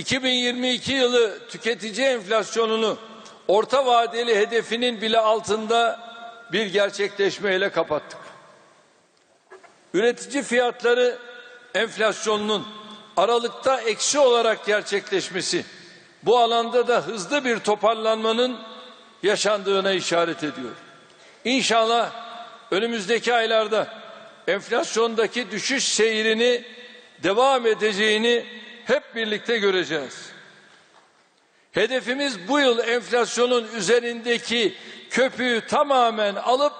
2022 yılı tüketici enflasyonunu orta vadeli hedefinin bile altında bir gerçekleşmeyle kapattık. Üretici fiyatları enflasyonunun Aralıkta eksi olarak gerçekleşmesi bu alanda da hızlı bir toparlanmanın yaşandığına işaret ediyor. İnşallah önümüzdeki aylarda enflasyondaki düşüş seyrini devam edeceğini hep birlikte göreceğiz. Hedefimiz bu yıl enflasyonun üzerindeki köpüğü tamamen alıp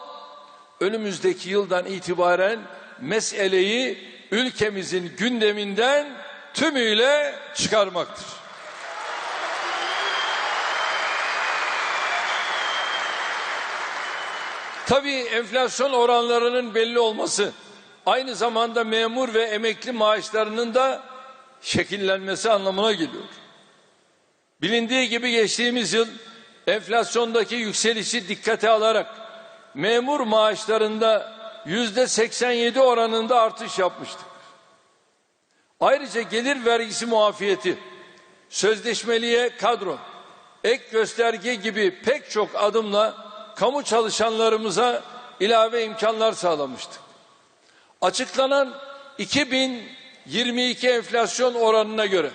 önümüzdeki yıldan itibaren meseleyi ülkemizin gündeminden tümüyle çıkarmaktır. Tabii enflasyon oranlarının belli olması aynı zamanda memur ve emekli maaşlarının da şekillenmesi anlamına geliyor. Bilindiği gibi geçtiğimiz yıl enflasyondaki yükselişi dikkate alarak memur maaşlarında yüzde 87 oranında artış yapmıştık. Ayrıca gelir vergisi muafiyeti, sözleşmeliye kadro, ek gösterge gibi pek çok adımla kamu çalışanlarımıza ilave imkanlar sağlamıştık. Açıklanan 2022 enflasyon oranına göre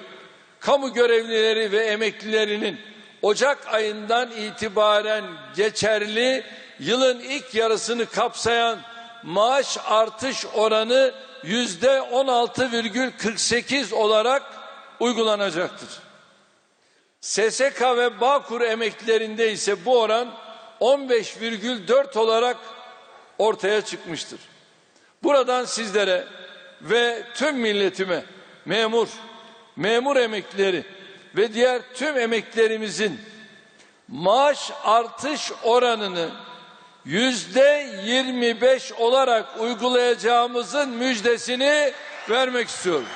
kamu görevlileri ve emeklilerinin Ocak ayından itibaren geçerli yılın ilk yarısını kapsayan maaş artış oranı yüzde 16,48 olarak uygulanacaktır. SSK ve Bağkur emeklilerinde ise bu oran 15,4 olarak ortaya çıkmıştır. Buradan sizlere ve tüm milletime memur, memur emeklileri ve diğer tüm emeklilerimizin maaş artış oranını yüzde 25 olarak uygulayacağımızın müjdesini vermek istiyorum.